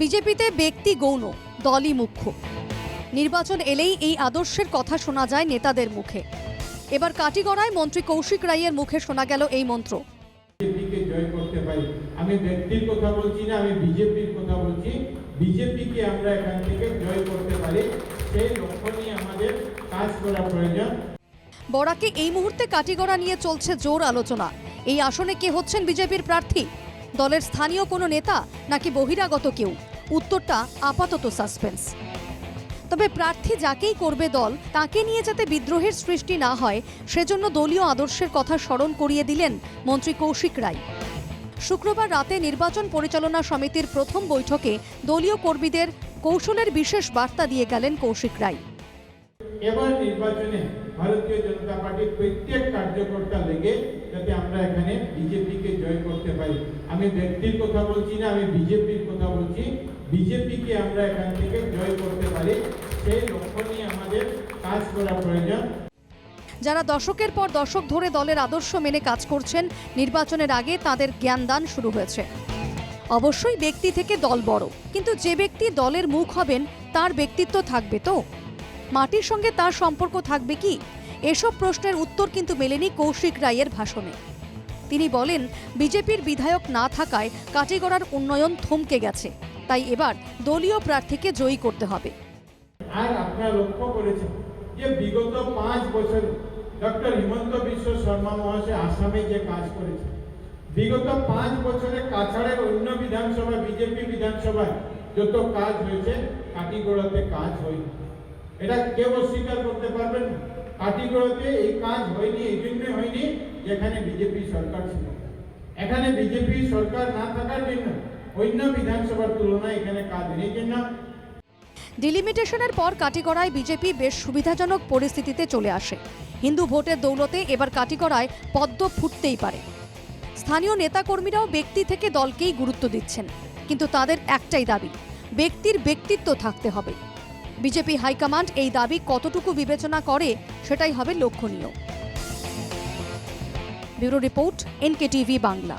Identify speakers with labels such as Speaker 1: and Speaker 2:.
Speaker 1: বিজেপিতে ব্যক্তি গৌণ দলই মুখ্য। নির্বাচন এলেই এই আদর্শের কথা শোনা যায় নেতাদের মুখে। এবার কাটিগড়ায় মন্ত্রী কৌশিক রায়ের মুখে শোনা গেল এই মন্ত্র।
Speaker 2: জয় করতে পারি। আমি ব্যক্তির কথা বলছি না আমি বিজেপির কথা বলছি। বিজেপিকে আমরা এখান থেকে জয় করতে পারি সেই লক্ষ্য নিয়ে আমাদের কাজ করা প্রয়োজন।
Speaker 1: বরাকে এই মুহূর্তে কাটিগড়া নিয়ে চলছে জোর আলোচনা। এই আসনে কে হচ্ছেন বিজেপির প্রার্থী? দলের স্থানীয় কোনো নেতা নাকি বহিরাগত কেউ? উত্তরটা আপাতত সাসপেন্স। তবে প্রার্থী যাকেই করবে দল, তাকে নিয়ে যাতে বিদ্রোহের সৃষ্টি না হয়, সেজন্য দলীয় আদর্শের কথা স্মরণ করিয়ে দিলেন মন্ত্রী কৌশিক রায়। শুক্রবার রাতে নির্বাচন পরিচালনা সমিতির প্রথম বৈঠকে দলীয় কর্মীদের কৌশলের বিশেষ বার্তা দিয়ে গেলেন কৌশিক রায়।
Speaker 2: এবার নির্বাচনে ভারতীয় জনতা পার্টির প্রত্যেক কার্যকর্তা লেগে যাতে আমরা এখানে বিজেপিকে জয় করতে পারি। আমি ব্যক্তির কথা বলছি না, আমি বিজেপির কথা বলছি। বিজেপিকে আমরা এখান থেকে জয় করতে পারি, সেই লক্ষ্য নিয়ে আমাদের কাজ করা প্রয়োজন।
Speaker 1: যারা দশকের পর দশক ধরে দলের আদর্শ মেনে কাজ করছেন, নির্বাচনের আগে তাদের জ্ঞানদান শুরু হয়েছে। অবশ্যই ব্যক্তি থেকে দল বড়, কিন্তু যে ব্যক্তি দলের মুখ হবেন, তার ব্যক্তিত্ব থাকবে তো। মাটির সঙ্গে তার সম্পর্ক থাকবে কি? এসব প্রশ্নের উত্তর কিন্তু মেলেনি কৌশিক রায়ের ভাষণে। তিনি বলেন, বিজেপির বিধায়ক না থাকায় কাটিগড়ার উন্নয়ন থমকে গেছে। তাই এবার দলীয় প্রার্থীকে জয়ী করতে হবে।
Speaker 2: আর আপনারা লক্ষ্য করেছেন যে বিগত পাঁচ বছর ডক্টর হিমন্ত বিশ্ব শর্মা মহাশয় আসামে যে কাজ করেছে বিগত পাঁচ বছরে কাছাড়ের অন্য বিজেপি বিধানসভায় যত কাজ হয়েছে কাজ হয়নি। এটা কেউ অস্বীকার করতে পারবেন না। কাটিগড়াতে এই কাজ হয়নি, এই জন্য হয়নি যেখানে বিজেপি সরকার ছিল। এখানে বিজেপি সরকার না থাকার জন্য অন্য বিধানসভার তুলনায় এখানে কাজ নেই জন্য
Speaker 1: ডিলিমিটেশনের পর কাটিগড়ায় বিজেপি বেশ সুবিধাজনক পরিস্থিতিতে চলে আসে। হিন্দু ভোটের দৌলতে এবার কাটিগড়ায় পদ্ম ফুটতেই পারে। স্থানীয় নেতাকর্মীরাও ব্যক্তি থেকে দলকেই গুরুত্ব দিচ্ছেন। কিন্তু তাদের একটাই দাবি, ব্যক্তির ব্যক্তিত্ব থাকতে হবে। বিজেপি হাইকমান্ড এই দাবি কতটুকু বিবেচনা করে সেটাই হবে লক্ষণীয়। Bureau report NKTV Bangla.